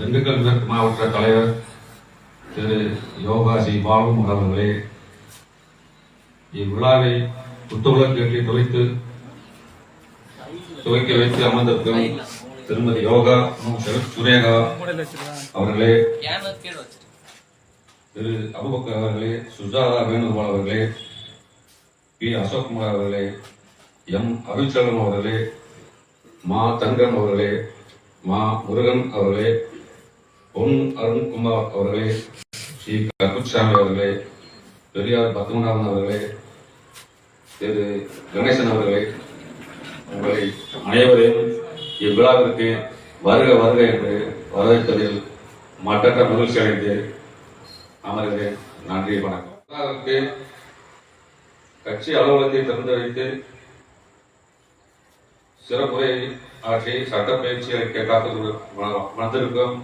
திண்டுக்கல் மேற்கு மாவட்ட தலைவர் திரு யோகா சி பாலகுமார் அவர்களே இவ்விழாவை புத்துவிளக்கேற்றி துவைத்து துவைக்க வைத்து அமர்ந்திருக்கும் திருமதி யோகா சுரேகா அவர்களே திரு அபுபக்கர் அவர்களே சுஜாதா வேணுகோபால் அவர்களே பி. அசோக்குமார் அவர்களே எம். அருள்செல்வம் அவர்களே மா. தங்கன் அவர்களே மா. முருகன் அவர்களே பொன் அருண்குமார் அவர்களே ஸ்ரீ கருப்புசாமி அவர்களே பெரியார் பத்மநாதன் அவர்களே திரு கணேசன் அவர்களே உங்களை அனைவரையும் இவ்விழாவிற்கு வருக வருக என்று வரவேற்பதில் மற்றற்ற மகிழ்ச்சி அடைந்து அமர்கிறேன். நன்றி வணக்கம். கட்சி அலுவலகத்தை திறந்து வைத்து சிறப்புரை ஆற்றி சட்ட அளிக்க காத்து வந்திருக்கும்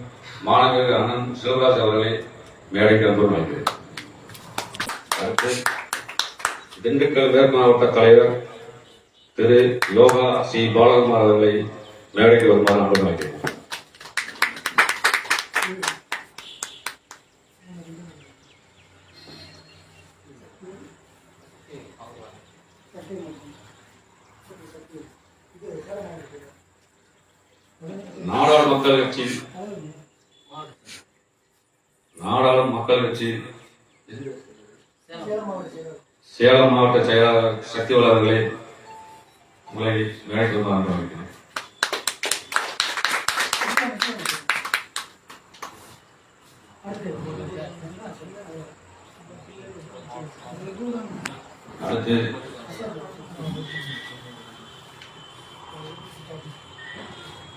மாணவர் அண்ணன் சிவராஜ் அவர்களை மேடைக்கு அன்பு வைக்கிறேன் திண்டுக்கல் மேற்கு மாவட்ட தலைவர் திரு யோகா சி. பாலகுமார் அவர்களை மேடைக்கு வருமாறு அன்பு you. நாடாளு மக்கள் கட்சி. நாடாளு மக்கள் கட்சி. சேலம் மாவட்ட செயலாளர் சக்தி வளர்களை உங்களை மேடைக்கு வந்து அடுத்து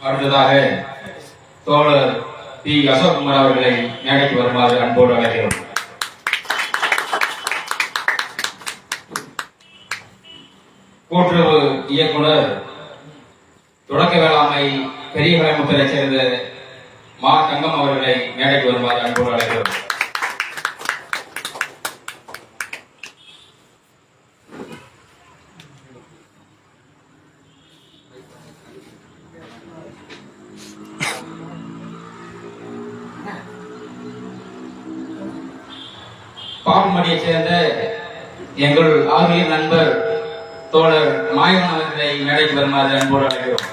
அடுத்ததாக தோழர் பி. அசோக்குமார் அவர்களை மேடைக்கு வருமாறு அன்போடு அழைக்கிறோம். கூட்டுறவு இயக்குனர் தொடக்க வேளாண்மை பெரிய கலைமுத்தரைச் சேர்ந்த மா தங்கம் அவர்களை மேடைக்கு வருமாறு அன்போடு அழைக்கிறோம். பாம்படியை சேர்ந்த எங்கள் ஆகிய நண்பர் தோழர் மாயவன் அவர்களை மேடைக்கு வருமாறு அன்போடு அழைக்கிறோம்.